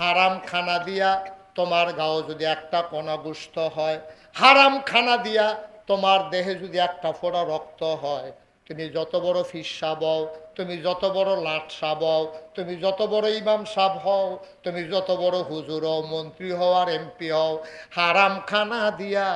হারাম খানা দিয়া তোমার গাও যদি একটা কণা গুস্ত হয় হারাম খানা দিয়া তোমার দেহে যদি একটা ফোড়া রক্ত হয়, তুমি যত বড় ফিসা বও, তুমি যত বড় লাট সাবও তুমি যত বড় ইমাম সাব হও, তুমি যত বড় হুজুর হও, মন্ত্রী হও আর এমপি হও হারাম খানা দিয়া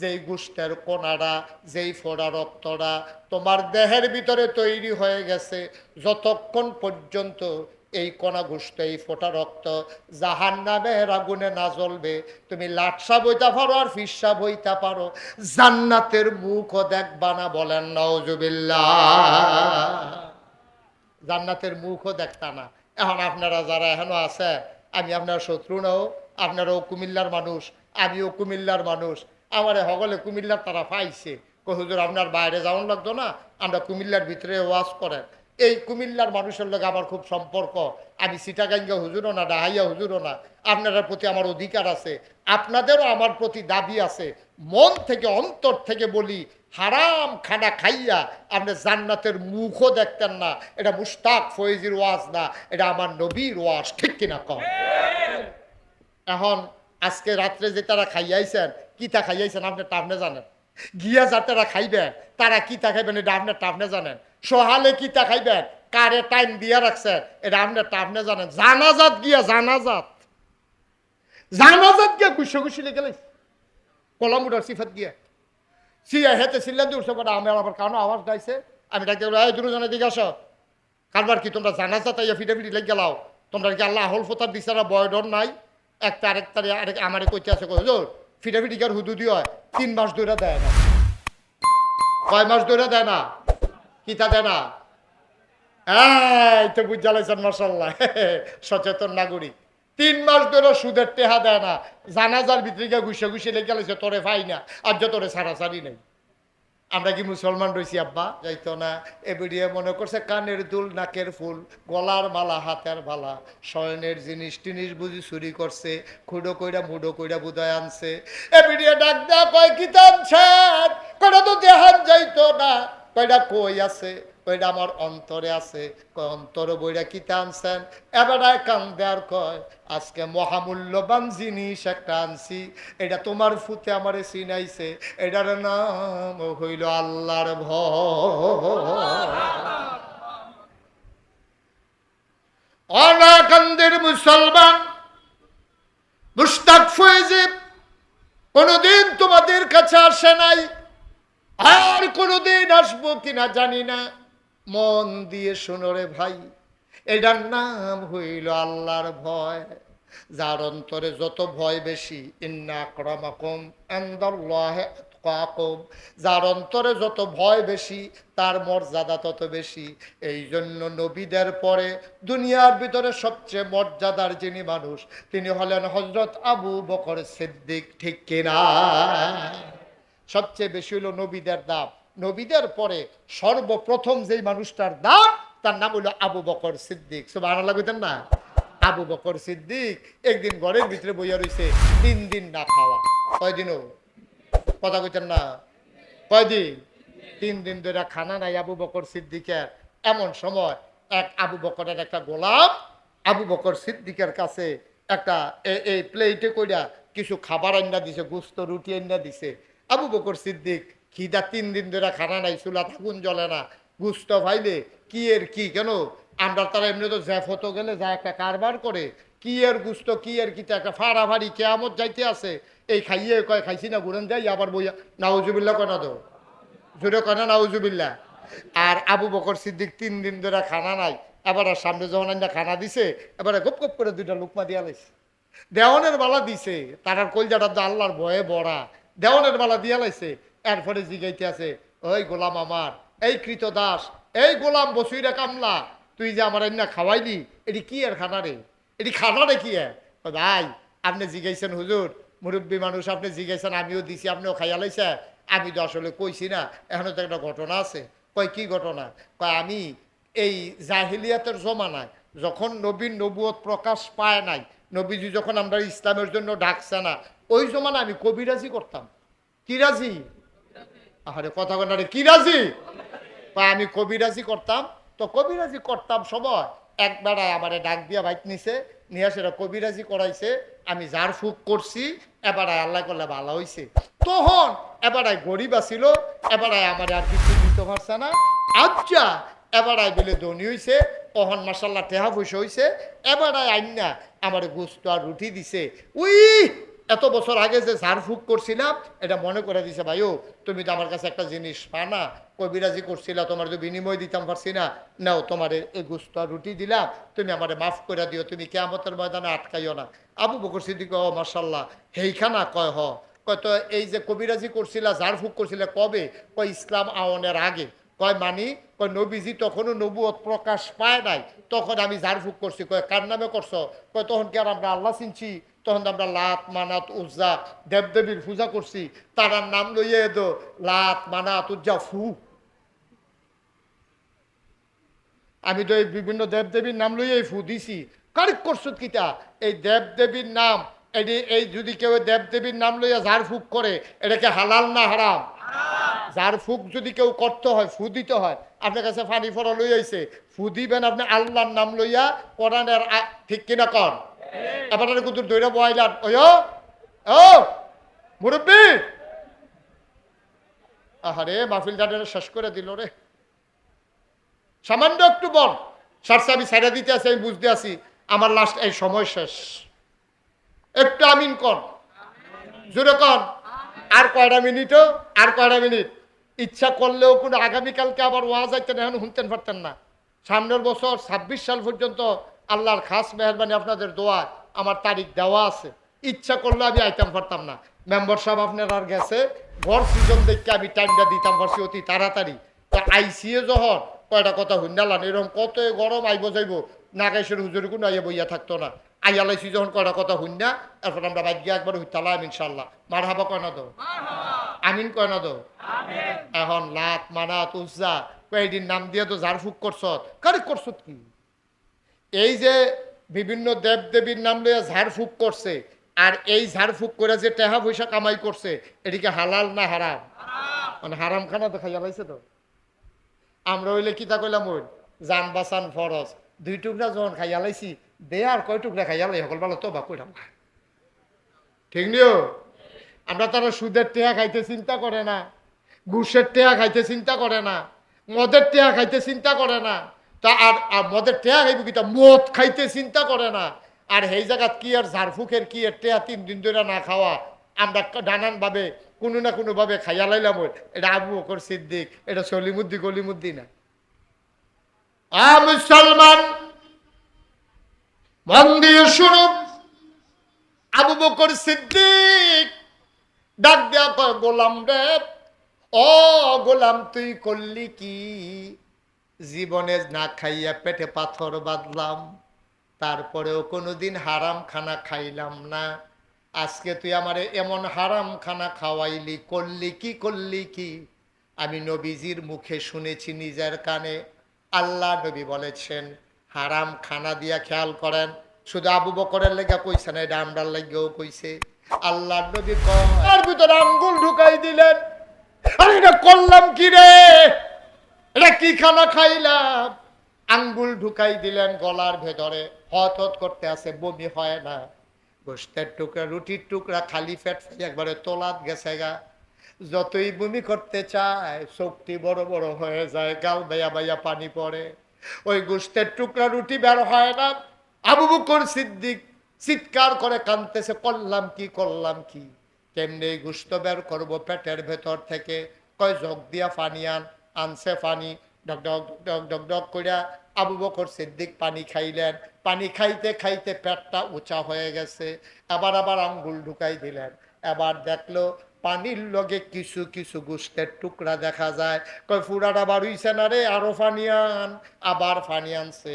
যেই গুষ্টের কোনাটা যেই ফোড়া রক্তরা তোমার দেহের ভিতরে তৈরি হয়ে গেছে, যতক্ষণ পর্যন্ত এই কণা ঘুষতে এই ফোটা রক্ত জাহান নামের আগুনে না জ্বলবে। তুমি লাটসা বইতে পারো আর ফিসা বইতে পারো। জান্নাতের মুখও দেখবা না বলেন নওজুবিল্লাহ জান্নাতের মুখও দেখতা না। এখন আপনারা যারা এখনও আছে, আমি আপনার শত্রু নাও আপনারাও কুমিল্লার মানুষ আমিও কুমিল্লার মানুষ। আমারে হগলে কুমিল্লার তারা পাইছে। হুজুর, আপনার বাইরে যাওয়ান লাগতো না? আমরা কুমিল্লার ভিতরে ওয়াজ করেন। এই কুমিল্লার মানুষের লোক আমার খুব সম্পর্ক। আমি সিটাগাঙ্গা হুজুরও না, ডাহাইয়া হুজুরও না। আপনাদের প্রতি আমার অধিকার আছে। আপনাদেরও আমার প্রতি দাবি আছে। মন থেকে, অন্তর থেকে বলি, হারাম খানা খাইয়া আপনি জান্নাতের মুখও দেখতেন না। এটা মুস্তাক ফয়েজির ওয়াজ না। এটা আমার নবীর ওয়াজ। ঠিক কিনা কম এখন আজকে রাত্রে যে তারা খাইয়াইছেন কিতা খাইয়াইছেন আপনি টাপনে জানেন? গিয়া যা তারা খাইবেন তারা কিতা খাইবেন এটা আপনি টাপনে জানেন। সহালে কিতা খাইবেন কারে টাইম দিয়া রাখছেন এটা আপনি টাপনে জানেন। জানাজাত গিয়া জানাজাত। জানাজাত গিয়া গুসে গুসিলে গেলে কলমুটার সিফাত গিয়া। সিয়া হেতে সিল্লান দিয়ে উঠছে পরে আমার আবার কানো আওয়াজ গাইছে? আমি বলি এই দুজনের দিকে আসো। কারবার কি, তোমরা জানাজা তাই ফিটাফিটি লেগে গেলাও? তোমরা কি আল্লাহ হল ফোতার দিছারা বয় ডর নাই? একটা আরেক তারে, আরেক আমারে কইতে আছে, কই হুজুর ফিটাফিটি কার হুদুদি হয়? তিন মাস ধরে দেয় না। কয় মাস ধরে দেয় না? কিতা দেয় না? এই তো বুঝালাইছেন মাসাল্লাহ সচেতন নাগরিক। তিন মাস ধরে সুদের টেহা দেয় না। জানাজার ভিতরে গিয়ে ঘুষে ঘুষে লেগে গেলেছে, তোরে ফাই না। আর যে তোরে সারাসারি নেই। আমরা কি মুসলমান রয়েছি, আব্বা? যাইতো না। এবিডিয়ে মনে করছে কানের দুল, নাকের ফুল, গলার মালা, হাতের ভালা স্বর্ণের জিনিস, টিনিস বুঝি চুরি করছে, খুঁড়ো কইরা মুডো কইরা বুদায় আনছে। এবিডিয়ে ডাক দেয়া কয়, কি ছাড় তো দেহান যাইতো না। কয়টা কই আছে? কয়টা আমার অন্তরে আছে অন্তর বইরা কি টানছেন এবারে কান দেয়ার কয়, আজকে মহামূল্যবান জিনিস একটা আনছি, এটা তোমার ফুতে আমারে চিনাইছে এটার নাম হইল আল্লাহর ভয়। অনাকান্দের মুসলমান মুস্তাক ফয়েজিব, কোনোদিন তোমাদের কাছে আসে নাই, আর কোনোদিন আসব কিনা জানি না। মন দিয়ে শোনো রে ভাই। এটার নাম হইল আল্লাহর ভয়। যার অন্তরে যত ভয় বেশি, ইন্না ক্রমাকম আন্দাল্লাহে আতকাকুম। যার অন্তরে যত ভয় বেশি, তার মর্যাদা তত বেশি। এই জন্য নবীদের পরে দুনিয়ার ভিতরে সবচেয়ে মর্যাদার যিনি মানুষ, তিনি হলেন হজরত আবু বকর সিদ্দিক, ঠিক কিনা? সবচেয়ে বেশি হলো নবীদের দাম। নবীদের পরে সর্বপ্রথম যেই মানুষটার দাম তার নাম হলো আবু বকর সিদ্দিক। সব আনা লাগতেন না? আবু বকর সিদ্দিক একদিন ঘরের ভিতরে বইয়া রইছে, তিন দিন না খাওয়া। কয়দিনও কথা কইতেন না? কয়দিন? তিন দিন ধরে খানা নাই আবু বকর সিদ্দিকের। এমন সময় এক আবু বকরের একটা গোলাপ আবু বকর সিদ্দিকের কাছে একটা এই প্লেটে কইরা কিছু খাবার আন্না দিছে, গুস্ত, রুটি আন্না দিছে। আবু বকর সিদ্দিক খিদা তিন দিন ধরে খানা নাই, চুলা থাকুন, জ্বলে না। গুস্ত ভাইলে কি এর কি, কেন? আমরা তারা এমনি তো জ্যাফ হতো গেলে যা একটা কারবার করে, কি এর গুস্ত, কি এর কি একটা ফাড়াফাড়ি কেয়ামত যাইতে আছে। এই খাইয়ে কয় খাইছি না, ঘুরেন যাই, আবার বইয়া নাউজুবিল্লা কনা দো জোরে কনা নাউজুবিল্লা আর আবু বকর সিদ্দিক তিন দিন ধরে খানা নাই, এবার আর সামনে যখন আইনা খানা দিছে, এবারে গপ গপ করে দুইটা লুকমা দিয়া লাইছে। দেওয়ানের বালা দিছে, তার কলজাটা আল্লাহর ভয়ে বড়া দেওয়ানের বালা দিয়া লাইছে এরপরে জিগাইতে আছে, ওই গোলাম আমার, এই কৃত দাস, এই গোলাম বসুইরা কামলা, তুই যে আমার এমনি খাওয়াইলি, এটি কি আর খানা রে? এটি খানা রে কি ভাই, আপনি জিগাইছেন হুজুর, মুরব্বী মানুষ আপনি জিগাইছেন, আমিও দিছি, আপনিও খাইয়া লাইছে। আমি তো আসলে কইছি না, এখনও তো একটা ঘটনা আছে। কয়, কি ঘটনা? কয়, আমি এই জাহিলিয়াতের জমানায় যখন নবীন নবুয়ত প্রকাশ পায় নাই, নবীজি যখন আমরা ইসলামের জন্য ডাকছে না, ওই জমানা আমি কবিরাজি করতাম। কি রাজি? আরে কথা কথা কি রাজি? আমি কবিরাজি করতাম। তো কবিরাজি করতাম সময়। একবার আমারে ডাক দিয়া বাইক নিছে, নিয়ে সেটা কবিরাজি করাইছে। আমি যার ফুক করছি, এবার আল্লাহ করলে ভালো হইছে। তখন এবার গরিব আছিল, এবার আমার আর কিছু দিতে পারছে না। আচ্ছা এবার বলে ধনী হইছে, অহন মাসাল্লাহ টেহা পয়সা হইছে। এবার আইন না আমার গোস্ত আর রুটি দিছে। উই এত বছর আগে যে ঝাড় ফুক করছিলাম, এটা মনে করে দিছে, ভাইও, তুমি তো আমার কাছে একটা জিনিস পা না কবিরাজি করছিলা, তোমার তো বিনিময় দিতাম পারছি না। নাও, তোমার এই গুস্ত রুটি দিলাম। তুমি আমারে মাফ করে দিও, তুমি কেমতের ময়দানে আটকাইও না। আবু বকর সিদ্দিক, ও মার্শাল্লাহ হেইখানা কয় হ? কয়, তো এই যে কবিরাজি করছিলা ঝাড় ফুক করছিলে, কবে? কয়, ইসলাম আওনের আগে। কয়, মানি? কয়, নবীজি তখনও নবুয়ত প্রকাশ পায় নাই। তখন আমি ঝাড় ফুক করছি। কয়, কার নামে করছ? কয়, তখন কি আর আমরা আল্লাহ চিনছি? তখন আমরা লাত, মানাত, উজ্জা, দেবদেবীর পূজা করছি, তারার নাম লইয়ে দো লাত, মানাত, উজ্জা, ফু। আমি তো এই বিভিন্ন দেবদেবীর নাম লইয়ে ফু দিছি। কারেক্ট করছ কিতা এই দেবদেবীর নাম, এটি, এই যদি কেউ দেবদেবীর নাম লইয়া ঝাড় ফুক করে এটাকে হালাল না হারাম? ঝাড় ফুক যদি কেউ করতে হয়, ফু দিতে হয়, আপনার কাছে ফানি ফরা লই আইছে, ফু দিবেন আপনি আল্লাহর নাম লইয়া, কোরআনের ঠিক কিনা কর এবার কিন্তু দৈরা বয়াইলাম ওই ও মুরব্বী। আহারে মাহফিল জানের শেষ করে দিল রে। সামান্য একটু বল। সারসা আমি ছেড়ে দিতে আছি আমি বুঝতে আছি আমার লাস্ট এই সময় শেষ। একটু আমিন কর। জোরে কর। আর কয়টা মিনিটও? আর কয়টা মিনিট? ইচ্ছা করলেও কোনো আগামীকালকে আবার ওয়াজ আইতেন এখন শুনতেন পারতেন না। সামনের বছর ছাব্বিশ সাল পর্যন্ত আল্লাহর খাস মেহরবানি আপনাদের দোয়া আমার তারিখ দেওয়া আছে। ইচ্ছা করলে আমি আইতাম পারতাম না। মেম্বার সাহেব আপনার আর গেছে। ঘর সিজন দেখে আমি টাইমটা দিতাম পারছি অতি তাড়াতাড়ি। তো আইসিএ যখন কয়টা কথা হুন্ডালান এরকম কত গরম আইব যাইব নাগাইশের হুজুর কোনো আইয়া বইয়া থাকতো না। আইয়ালাইছি যখন কয়টা কথা হুন্ডা এরপর আমরা বাজ্যা একবার হইতালাম ইনশাল্লাহ মার হাবা কয় না দো আমিন কয় না দো এখন লাত মানাত উজ্জা কয়েকদিন নাম দিয়ে তো ঝাড়ফুক করছ। কারে করছ কি? এই যে বিভিন্ন দেব দেবীর নাম লইয়া ঝাড়ফুক করছে, আর এই ঝাড়ফুক করে যে টেহা পয়সা কামাই করছে এটিকে হালাল না হারাম? মানে হারাম খানা তো খাইয়া লাইছে তো। আমরা হইলে কিতা কইলাম ওই জান বাসান ফরজ, দুই টুকরা যখন খাইয়া লাইছি, দে আর কয় টুকরা খাইয়া লাই, সকল বেলা তো বা কইলাম ঠিক নিও? আমরা তারা সুদের টেহা খাইতে চিন্তা করে না, ঘুষের টেহা খাইতে চিন্তা করে না, মদের টেহা খাইতে চিন্তা করে না। তা আর মদের টেহা খাইব কিতা মদ খাইতে চিন্তা করে না। আর সেই জায়গাত কি আর ঝাড়ফুকের কি আর টেহা তিন দিন ধরে না খাওয়া? আমরা নানান ভাবে কোনো না কোনো ভাবে খাইয়া লাইলাম। এটা আবু বকর সিদ্দিক, এটা সলিমুদ্দি গলিমুদ্দি না মুসলমান, মন দিয়ে আবু বকর সিদ্দিক, ডাক দেয়া কয় গোলাম রে, ও গোলাম, তুই করলি কি? জীবনে না খাইয়া পেটে পাথর বাঁধলাম, তারপরেও কোনোদিন হারাম খানা খাইলাম না। আজকে তুই আমারে এমন হারাম খানা খাওয়াইলি, করলি কি করলি কি? আমি নবীজির মুখে শুনেছি নিজের কানে। আল্লাহ নবী বলেছেন হারাম খানা দিয়া খেয়াল করেন। শুধু আবু বকরের লেগা কইছে না, এটা আমরার লেগেও কইছে। আল্লাহ নবী তার ভিতরে আঙ্গুল ঢুকাই দিলেন। আরে এটা করলাম কি রে? এটা কি খানা খাইলাম। আঙ্গুল ঢুকাই দিলেন গলার ভেতরে। হত হত করতে আছে, বমি হয় না। গোস্তের টুকরা, রুটির টুকরা, খালি ফ্যাট একবারে তোলাত গেছে গা। যতই বমি করতে চায়, শক্তি বড় বড় হয়ে যায়, গাল বাইয়া বাইয়া পানি পড়ে। ওই গোস্তের টুকরা, রুটি বের হয় না। আবু বকর সিদ্দিক চিৎকার করে কানতেছে করলাম কি করলাম কি? এই গুস্ত বের করব পেটের ভেতর থেকে? কয়, জগ দিয়া পানি আন। আনছে পানি ডক ডক ডক ডক ডক কইরা আবু বকর সিদ্দিক পানি খাইলেন। পানি খাইতে খাইতে পেটটা উঁচা হয়ে গেছে। আবার আবার আঙ্গুল ঢুকাই দিলেন। এবার দেখল পানির লগে কিছু কিছু গুস্তের টুকরা দেখা যায়। কয়, ফুরাটা বাড়ুইছে না রে, আরও ফানি আন। আবার ফানি আনছে।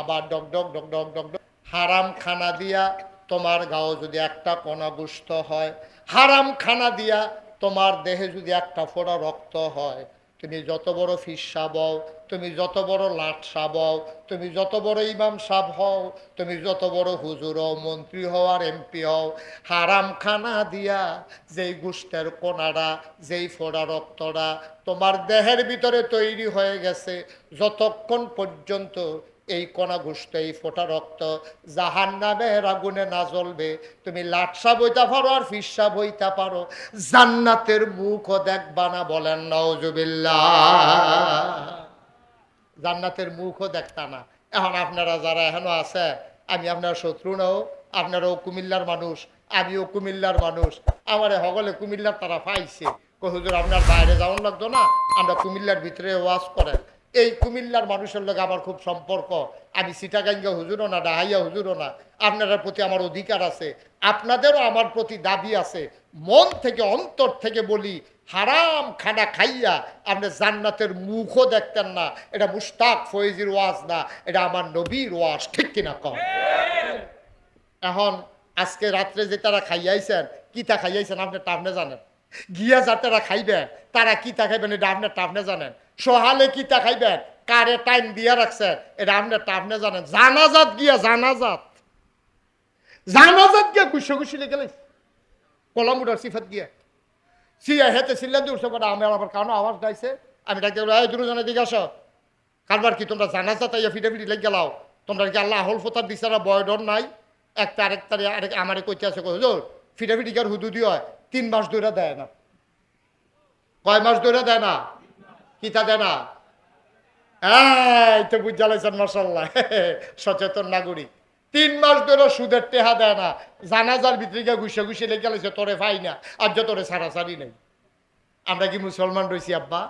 আবার ডক ডক ডক ডক ডক ডক। হারাম খানা দিয়া তোমার গাও যদি একটা কণা গুস্ত হয়। হারাম খানা দিয়া তোমার দেহে যদি একটা ফোড়া রক্ত হয়। তুমি যত বড় ফিস সাব হও, তুমি যত বড় লাট সাবও তুমি যত বড় ইমাম সাব হও, তুমি যত বড় হুজুর হও, মন্ত্রী হও আর এমপি হও হারাম খানা দিয়া যেই গুষ্টের কোনারা যেই ফোড়া রক্তরা তোমার দেহের ভিতরে তৈরি হয়ে গেছে যতক্ষণ পর্যন্ত এই কণা ঘুষতে, এই ফোটা রক্ত জাহান নামের আগুনে না জ্বলবে। তুমি লাটসা বইতে পারো আর ফিসা বইতা পারো। জান্নাতের মুখও দেখবা না বলেন নওজুবিল্লাহ জান্নাতের মুখও দেখতা না। এখন আপনারা যারা এখনও আছে, আমি আপনার শত্রু নাও আপনারাও কুমিল্লার মানুষ, আমিও কুমিল্লার মানুষ। আমারে হগলে কুমিল্লার তারা পাইছে। কই হুজুর, আপনার বাইরে যাওয়ার লাগতো না? আমরা কুমিল্লার ভিতরে ওয়াজ করেন। এই কুমিল্লার মানুষের লোক আমার খুব সম্পর্ক। আমি সিটাগাঙ্গা হুজুরও না, ডাহাইয়া হুজুরও না। আপনাদের প্রতি আমার অধিকার আছে। আপনাদেরও আমার প্রতি দাবি আছে। মন থেকে, অন্তর থেকে বলি, হারাম খানা খাইয়া আপনি জান্নাতের মুখও দেখতেন না। এটা মুস্তাক ফয়েজির ওয়াজ না। এটা আমার নবীর ওয়াজ। ঠিক কিনা? কম এখন আজকে রাত্রে যে তারা খাইয়াইছেন কিতা খাইয়াইছেন আপনি টাপনে জানেন? গিয়া যা তারা খাইবেন তারা কিতা খাইবেন এটা আপনি টাপনে জানেন। সহালে কিতা খাইবেন কারে টাইম দিয়া রাখছেন এটা আপনি টাপনে জানেন। জানাজাত গিয়া জানাজাত। জানাজাত গিয়া গুসে গুসিলে গেলে কলম উঠার সিফাত গিয়া। সিয়া হেতে সিল্লা দিয়ে উঠছে পরে আমার আবার কানো আওয়াজ গাইছে আমি ডাকতে বলি, এই দুজনের দিকে আসো। কারবার কি, তোমরা জানাজা তাই ফিটাফিটি লেগে গেলাও? তোমরা কি আল্লাহ আহল ফোতার দিছারা বয় ডর নাই? একটা আরেক তারে আরেক আমারে কইতে আছে হুজুর, ফিটাফিটি কার হুদুদি হয়? তিন মাস ধরে দেয় না। কয় মাস ধরে দেয় না? কিতা দেয় না? এই তো বুঝ জ্বালাইছেন মাসাল্লাহ সচেতন নাগরিক। তিন মাস ধরে সুদের টেহা দেয় না। জানাজার ভিতরে ঘুষে ঘুষে লেগে গেলেছে তোরে ভাই না। আর যে তোরে সারাসারি নেই। আমরা কি মুসলমান রয়েছি আব্বা?